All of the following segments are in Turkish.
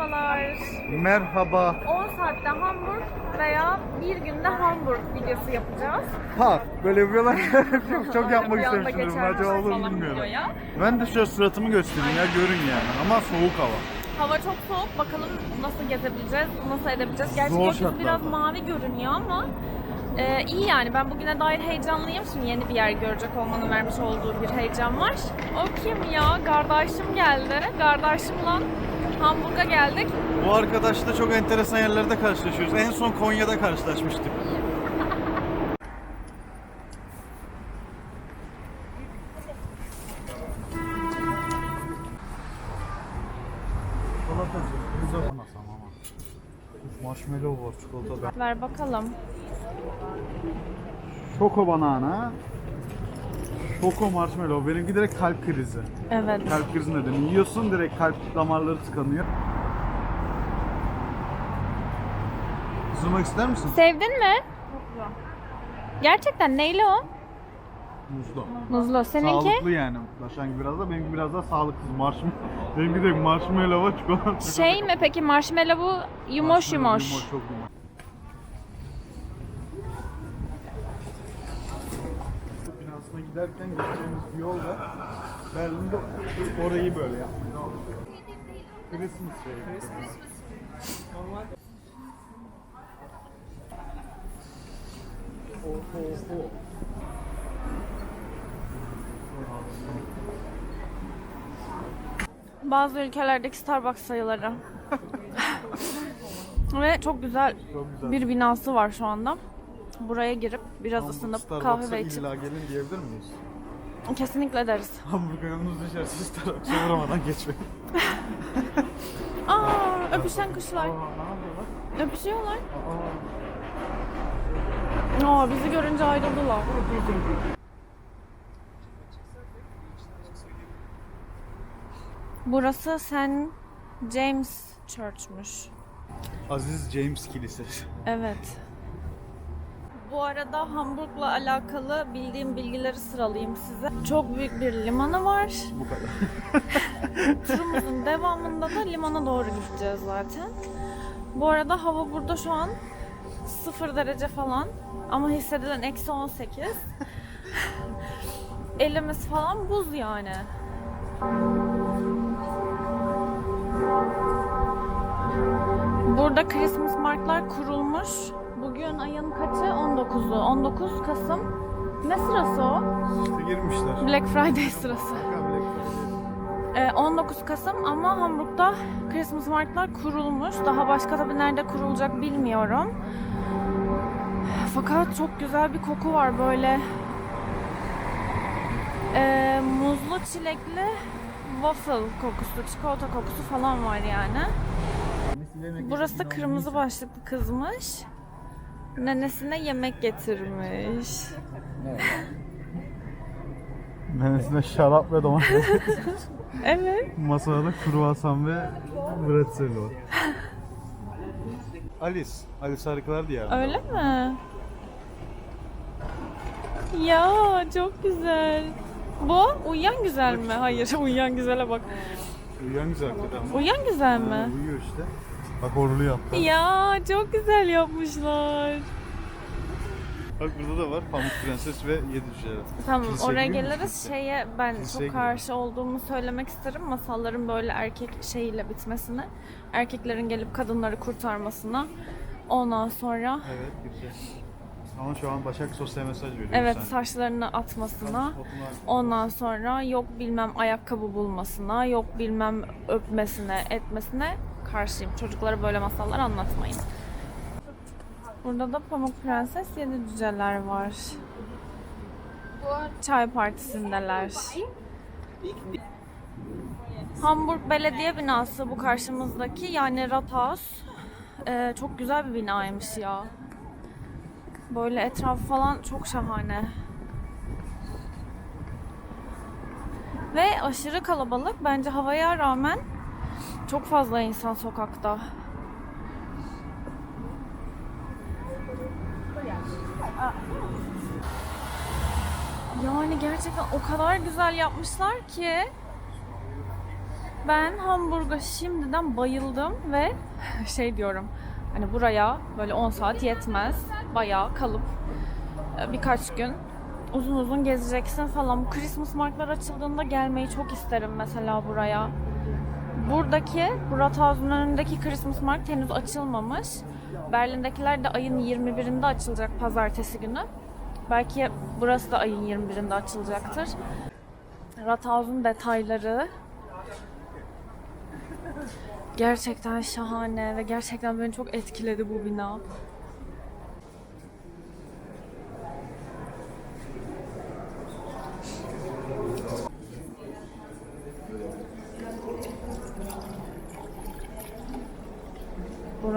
Merhabalar. Merhaba. 10 saatte Hamburg veya bir günde Hamburg videosu yapacağız. Ha böyle yapıyorlar. Çok yapmak Bir anda istemiştim. geçer Acaba olur mu bilmiyorum. videoya. Ben de şöyle suratımı göstereyim ya görün yani. Ama soğuk hava. Hava çok soğuk. Bakalım nasıl gezebileceğiz, nasıl edebileceğiz. Gerçi Zor gökyüzü biraz mavi görünüyor ama e, iyi yani. Ben bugüne dair heyecanlıyım. Şimdi yeni bir yer görecek olmanın vermiş olduğu bir heyecan var. O kim ya? Kardeşim geldi. Kardeşimle Hamburg'a geldik. Bu arkadaşla çok enteresan yerlerde karşılaşıyoruz. En son Konya'da karşılaşmıştık. Marshmallow var çikolata. Ver bakalım. Şoko banana. Şoko marshmallow. Benimki direkt kalp krizi. Evet. Kalp krizi nedeni. Yiyorsun direkt kalp damarları tıkanıyor. Isırmak ister misin? Sevdin mi? Gerçekten neyli o? Muzlu. Muzlu. Seninki? Sağlıklı yani. Başlangıç biraz da benimki biraz daha sağlıksız. Marshmallow. benimki direkt marshmallow'a çikolata. Şey mi peki marshmallow'u yumoş yumoş. Yumuş, çok yumuş. Giderken geçeceğimiz bir yol var. Berlin'de orayı böyle yapmış. Christmas şey. Oh, oh, oh. Bazı ülkelerdeki Starbucks sayıları. Ve çok güzel Çok güzel. bir binası var şu anda. Buraya girip biraz Hamburg ısınıp Starbucks'a kahve içip illa gelin diyebilir miyiz? kesinlikle deriz. Hamburg'a yolunuz düşerse Starbucks'a uğramadan geçmeyin. Aa, öpüşen kuşlar. Aa, ne yapıyorlar? Öpüşüyorlar. Aa, bizi görünce ayrıldılar. Burası St. James Church'muş. Aziz James Kilisesi. Evet. Bu arada Hamburg'la alakalı bildiğim bilgileri sıralayayım size. Çok büyük bir limanı var. Bu kadar. Turumuzun devamında da limana doğru gideceğiz zaten. Bu arada hava burada şu an 0 derece falan ama hissedilen eksi 18. Elimiz falan buz yani. Burada Christmas marklar kurulmuş. Bugün ayın kaçı? 19'u. 19 Kasım. Ne sırası o? İşte girmişler. Black Friday sırası. Ee, 19 Kasım ama Hamburg'da Christmas marketlar kurulmuş. Daha başka tabii nerede kurulacak bilmiyorum. Fakat çok güzel bir koku var böyle. Ee, muzlu çilekli waffle kokusu, çikolata kokusu falan var yani. Burası da kırmızı başlıklı kızmış. Nenesine yemek getirmiş. Nenesine şarap ve domates. Evet. Masada da kruvasan ve bretzel var. Alice. Alice Harikalar Diyarı. Öyle mi? Ya çok güzel. Bu uyuyan güzel mi? Hayır uyuyan güzele bak. Uyuyan güzel hakikaten. Uyuyan güzel mi? Uyuyor işte. Bak horluyor hatta. Ya çok güzel yapmışlar. Bak burada da var Pamuk Prenses ve Yedi Cüceler. Tamam Kiliseye oraya gidiyor musun? geliriz. Şeye ben Kiliseye çok karşı olduğumu söylemek isterim. Masalların böyle erkek şeyiyle bitmesine. Erkeklerin gelip kadınları kurtarmasına. Ondan sonra Evet güzel. Ama şu an Başak sosyal mesaj veriyor. evet sen. saçlarını atmasına. Ondan sonra yok bilmem ayakkabı bulmasına, yok bilmem öpmesine, etmesine karşıyım. Çocuklara böyle masallar anlatmayın. Burada da Pamuk Prenses yedi cüceler var. Çay partisindeler. Hamburg Belediye binası bu karşımızdaki yani Rathaus. Ee, çok güzel bir binaymış ya. Böyle etrafı falan çok şahane. Ve aşırı kalabalık. Bence havaya rağmen çok fazla insan sokakta. Yani gerçekten o kadar güzel yapmışlar ki Ben Hamburg'a şimdiden bayıldım ve şey diyorum hani buraya böyle 10 saat yetmez. Bayağı kalıp e, birkaç gün uzun uzun gezeceksin falan. Bu Christmas marketler açıldığında gelmeyi çok isterim mesela buraya. Buradaki, bu Rathausen'ın önündeki Christmas market henüz açılmamış. Berlin'dekiler de ayın 21'inde açılacak pazartesi günü. Belki burası da ayın 21'inde açılacaktır. Rathausen detayları gerçekten şahane ve gerçekten beni çok etkiledi bu bina.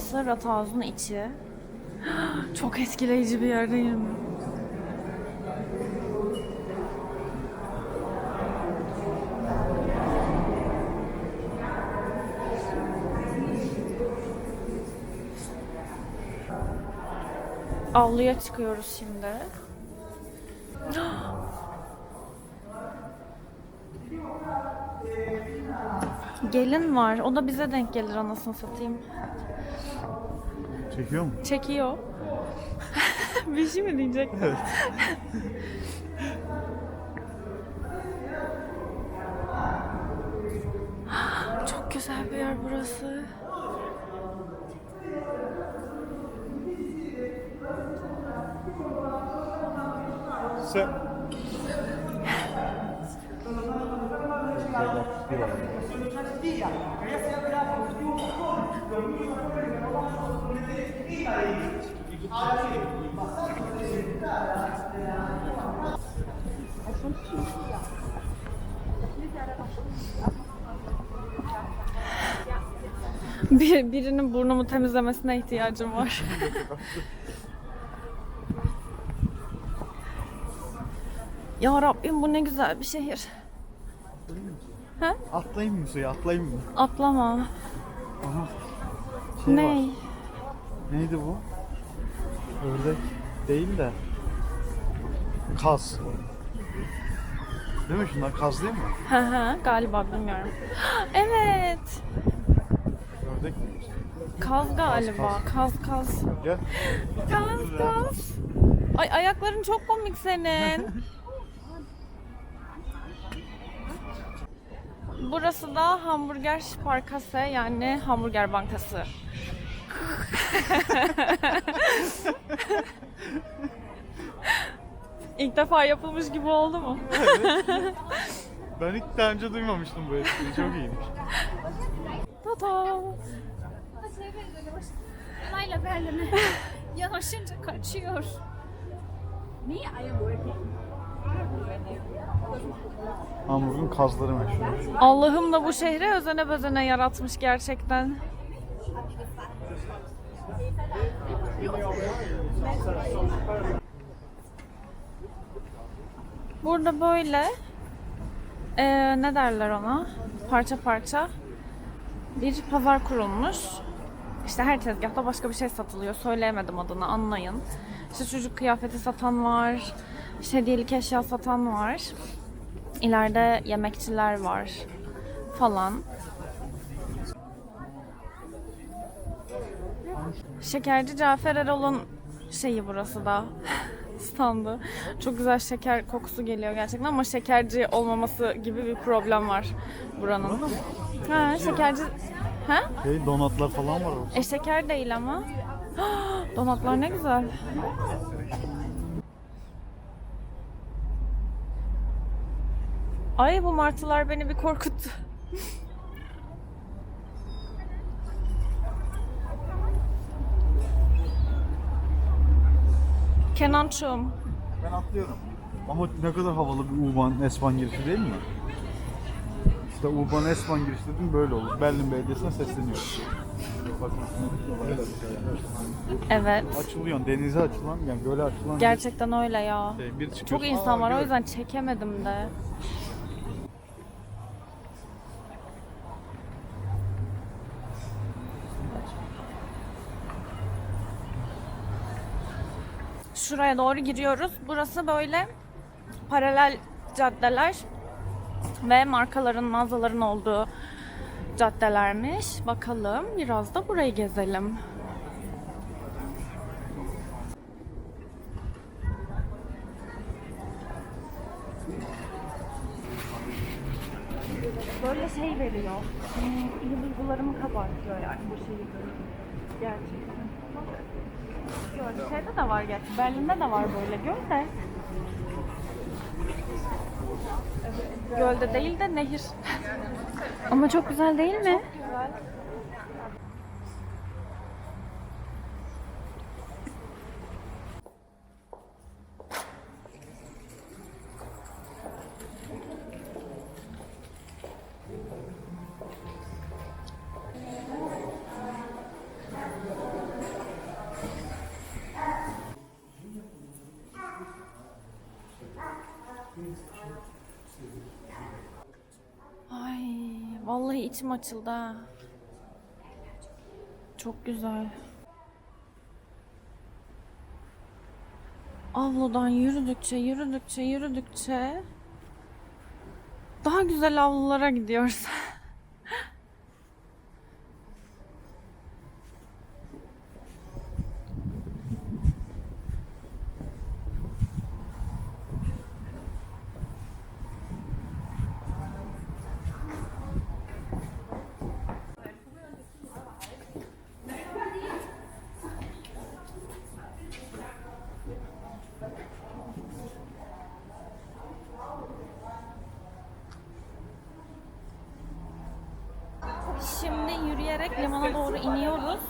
Burası Rathausen içi. Çok etkileyici bir yerdeyim. Avluya çıkıyoruz şimdi. Gelin var. O da bize denk gelir anasını satayım. Çekiyor mu? Çekiyor. bir şey mi diyecek? Evet. Çok güzel bir yer burası. Sen... Bir, birinin burnumu temizlemesine ihtiyacım var. ya Rabbim bu ne güzel bir şehir. Ha? Atlayayım mı suya? Atlayayım mı? Atlama. Aha. Şey ne? var. Neydi bu? Ördek değil de kaz. Değil mi şunlar kaz değil mi? Hı hı galiba bilmiyorum. Evet. Ördek mi? Kaz galiba. Kaz kaz. Gel. Kaz kaz. Ay ayakların çok komik senin. Burası da Hamburger Sparkasse yani Hamburger Bankası. İlk defa yapılmış gibi oldu mu? Ben ilk daha önce duymamıştım bu espriyi. Çok iyiymiş. Tata. Layla Berlin'e yanaşınca kaçıyor. Niye ayı working? Hamburg'un kazları meşhur. Allah'ım da bu şehre özene bezene yaratmış gerçekten. Burada böyle eee, ne derler ona? Parça parça bir pazar kurulmuş. İşte her tezgahta başka bir şey satılıyor. Söyleyemedim adını anlayın. İşte çocuk kıyafeti satan var. İşte hediyelik eşya satan var. İleride yemekçiler var falan. Şekerci Cafer Erol'un şeyi burası da standı. Çok güzel şeker kokusu geliyor gerçekten ama şekerci olmaması gibi bir problem var buranın. Ha, şekerci... Ha? Şey, donatlar falan var orada. E şeker değil ama. Donatlar ne güzel. Ay bu martılar beni bir korkuttu. Kenançum. Ben atlıyorum. Ama ne kadar havalı bir U-Bahn S-Bahn girişi değil mi? İşte U-Bahn S-Bahn giriş dedim böyle olur. Berlin Belediyesi'ne sesleniyorum. Bakın. Evet. Açılıyor. Denize açılan yani göle açılan Gerçekten öyle ya. şey. Bir çıkıyorsun, Çok insan aa, var o yüzden çekemedim de. Şuraya doğru giriyoruz. Burası böyle paralel caddeler ve markaların, mağazaların olduğu caddelermiş. Bakalım biraz da burayı gezelim. Böyle şey veriyor. Hmm, duygularımı kabartıyor yani bu şeyi görünce. Gerçekten. Böyle şeyde de var gerçi. Berlin'de de var böyle göl de. Gölde değil de nehir. Ama çok güzel değil mi? güzel. Vallahi içim açıldı ha. Çok güzel. Avludan yürüdükçe, yürüdükçe, yürüdükçe daha güzel avlulara gidiyoruz. Şimdi yürüyerek limana doğru iniyoruz.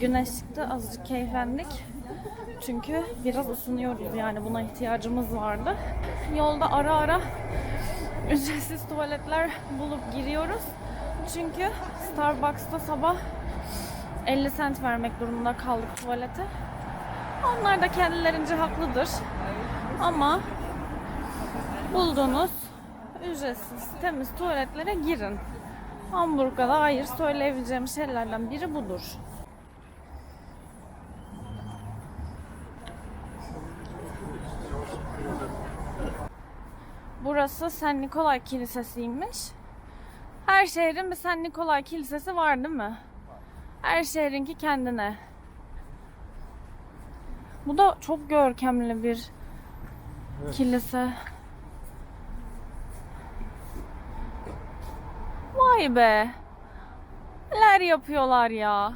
Güneş çıktı, azıcık keyiflendik. Çünkü biraz ısınıyoruz yani buna ihtiyacımız vardı. Yolda ara ara ücretsiz tuvaletler bulup giriyoruz. Çünkü Starbucks'ta sabah 50 cent vermek durumunda kaldık tuvalete. Onlar da kendilerince haklıdır. Ama bulduğunuz ücretsiz temiz tuvaletlere girin. Hamburg'a da hayır söyleyebileceğim şeylerden biri budur. Burası Sen Nikolay Kilisesi'ymiş. Her şehrin bir Sen Nikolay Kilisesi var değil mi? Her şehrinki kendine. Bu da çok görkemli bir kilise. Vay be. Neler yapıyorlar ya.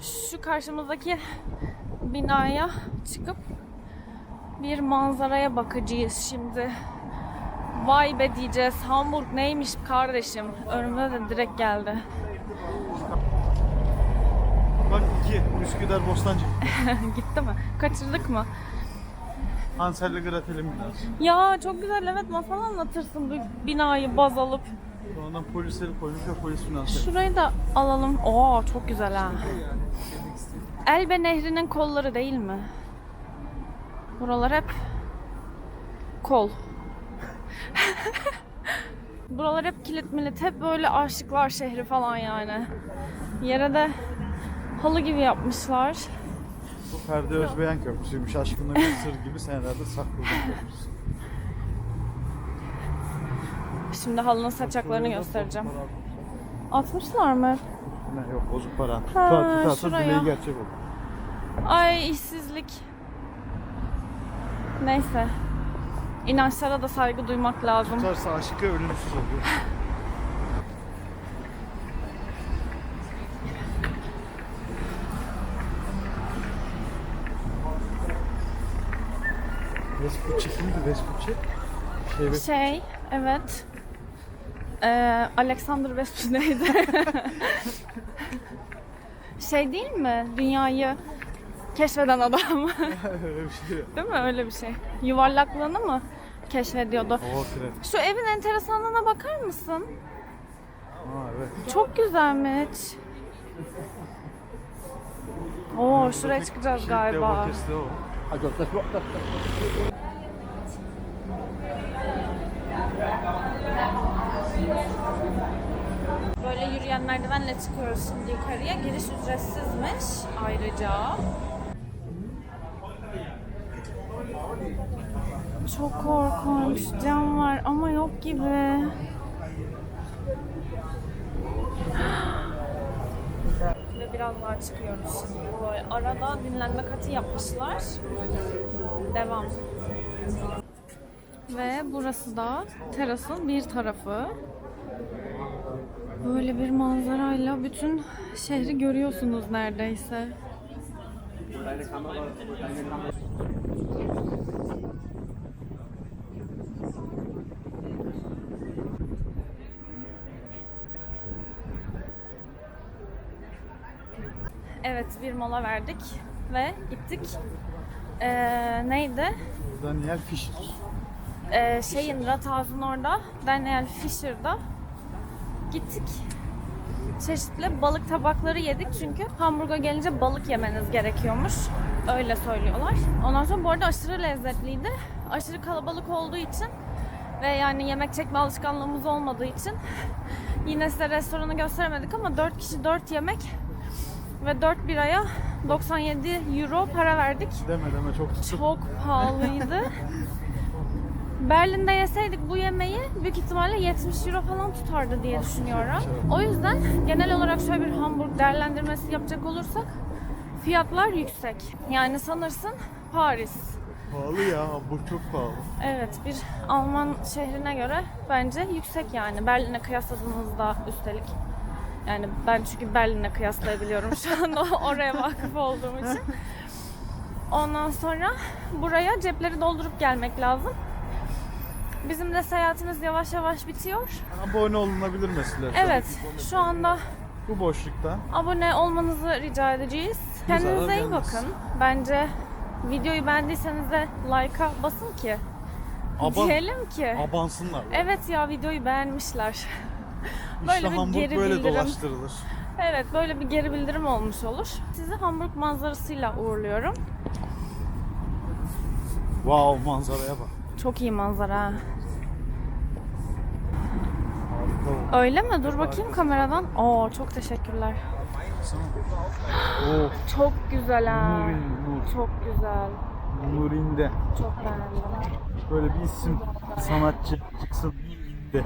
Şu karşımızdaki binaya çıkıp bir manzaraya bakacağız şimdi. Vay be diyeceğiz. Hamburg neymiş kardeşim. Önüme de direkt geldi. Bak iki. Üsküdar Bostancı. Gitti mi? Kaçırdık mı? Hansel'le Gretel'in binası. Ya çok güzel evet masal anlatırsın bu binayı baz alıp. Sonradan polisleri koymuş ve polis binası. Şurayı da alalım. Oo çok güzel ha. Elbe Nehri'nin kolları değil mi? Buralar hep kol. Buralar hep kilit milit. Hep böyle aşıklar şehri falan yani. Yere de halı gibi yapmışlar. Bu Ferdi Özbeyen Köprüsü'ymüş. Aşkında bir sır gibi senelerde saklı köprüsü. Şimdi halının saçaklarını göstereceğim. Atmışlar mı? Ne yok bozuk para. Ha, Tutar şuraya. dileği gerçek olur. Ay işsizlik. Neyse. İnançlara da saygı duymak lazım. Tutarsa aşıkı ölümsüz oluyor. Vespucci kimdi Vespucci? Şey, Vespucci. Şey, evet. Ee, Alexander Vespucci neydi? şey değil mi? Dünyayı keşfeden adam. Öyle bir şey. değil mi? Öyle bir şey. Yuvarlaklığını mı keşfediyordu? Tren. Şu evin enteresanlığına bakar mısın? Ha evet. Çok güzelmiş. Oo şuraya çıkacağız galiba. devotesi yürüyen merdivenle çıkıyoruz şimdi yukarıya. Giriş ücretsizmiş ayrıca. çok korkunç. Cam var ama yok gibi. Ve biraz daha çıkıyoruz şimdi. Böyle arada dinlenme katı yapmışlar. Devam. Ve burası da terasın bir tarafı. Böyle bir manzarayla bütün şehri görüyorsunuz neredeyse. Evet bir mola verdik ve gittik. Ee, neydi? Daniel Fischer. Ee, şeyin Rathausen orada, Daniel Fisher'da gittik. Çeşitli balık tabakları yedik çünkü Hamburg'a gelince balık yemeniz gerekiyormuş. Öyle söylüyorlar. Ondan sonra bu arada aşırı lezzetliydi. Aşırı kalabalık olduğu için ve yani yemek çekme alışkanlığımız olmadığı için yine size restoranı gösteremedik ama 4 kişi 4 yemek ve 4 biraya 97 euro para verdik. Deme deme çok tuttu. Çok pahalıydı. Berlin'de yeseydik bu yemeği büyük ihtimalle 70 euro falan tutardı diye düşünüyorum. O yüzden genel olarak şöyle bir Hamburg değerlendirmesi yapacak olursak fiyatlar yüksek. Yani sanırsın Paris. Pahalı ya. Bu çok pahalı. Evet bir Alman şehrine göre bence yüksek yani. Berlin'e kıyasladığınızda üstelik. Yani ben çünkü Berlin'e kıyaslayabiliyorum şu anda oraya vakıf olduğum için. Ondan sonra buraya cepleri doldurup gelmek lazım. Bizim de seyahatimiz yavaş yavaş bitiyor. Abone olunabilir mesela. Evet, şu anda Bu boşlukta. abone olmanızı rica edeceğiz. Kendinize iyi bakın. Bence videoyu beğendiyseniz de like'a basın ki. Aban, Diyelim ki. abansınlar. Evet ya videoyu beğenmişler. Böyle işte bir Hamburg geri böyle bildirim. dolaştırılır. Evet böyle bir geri bildirim olmuş olur. Sizi Hamburg manzarasıyla uğurluyorum. Wow manzaraya bak. Çok iyi manzara. Öyle mi? Dur bakayım kameradan. Oo çok teşekkürler. Oh, Çok güzel ha. Nurin Nur. Çok güzel. Nurinde. Çok beğendim. Böyle bir isim sanatçı çıksın Nurinde.